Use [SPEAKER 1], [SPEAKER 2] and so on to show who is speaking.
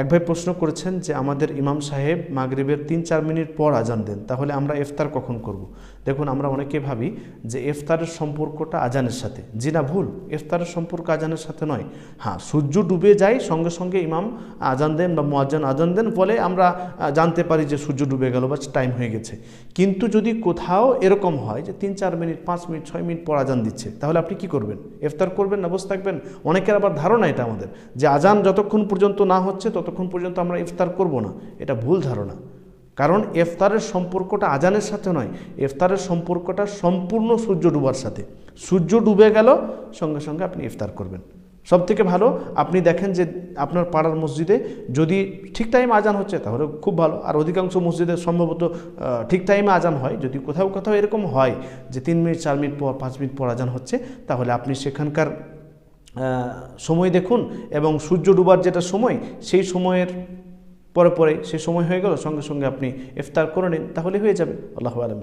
[SPEAKER 1] এক ভাই প্রশ্ন করেছেন যে আমাদের ইমাম সাহেব মাগরিবের তিন, চার মিনিট পর আজান দেন, তাহলে আমরা ইফতার কখন করব। দেখুন, আমরা অনেকে ভাবি যে ইফতারের সম্পর্কটা আজানের সাথে। জি না, ভুল। ইফতারের সম্পর্ক আজানের সাথে নয়। হ্যাঁ সূর্য ডুবে যায়, সঙ্গে সঙ্গে ইমাম আজান দেন বা মোয়াজ্জান আজান দেন, ফলে আমরা জানতে পারি যে সূর্য ডুবে গেল বা টাইম হয়ে গেছে। কিন্তু যদি কোথাও এরকম হয় যে তিন, চার মিনিট, পাঁচ মিনিট, ছয় মিনিট পর আজান দিচ্ছে, তাহলে আপনি কি করবেন? ইফতার করবেন না? বসে থাকবেন? অনেকের আবার ধারণা এটা আমাদের যে আজান যতক্ষণ পর্যন্ত না হচ্ছে ততক্ষণ পর্যন্ত আমরা ইফতার করব না। এটা ভুল ধারণা। কারণ ইফতারের সম্পর্কটা আজানের সাথে নয়। ইফতারের সম্পর্কটা সম্পূর্ণ সূর্য ডুবার সাথে। সূর্য ডুবে গেল, সঙ্গে সঙ্গে আপনি ইফতার করবেন। সব থেকে ভালো, আপনি দেখেন যে আপনার পাড়ার মসজিদে যদি ঠিক টাইমে আজান হচ্ছে, তাহলে খুব ভালো। আর অধিকাংশ মসজিদে সম্ভবত ঠিক টাইমে আজান হয়। যদি কোথাও কোথাও এরকম হয় যে তিন মিনিট, চার মিনিট পর, পাঁচ মিনিট পর আজান হচ্ছে, তাহলে আপনি সেখানকার সময় দেখুন এবং সূর্য ডুবার যেটা সময়, সেই সময়ের পরে পরে, সেই সময় হয়ে গেল, সঙ্গে সঙ্গে আপনি ইফতার করে নিন, তাহলে হয়ে যাবে। আল্লাহ আলম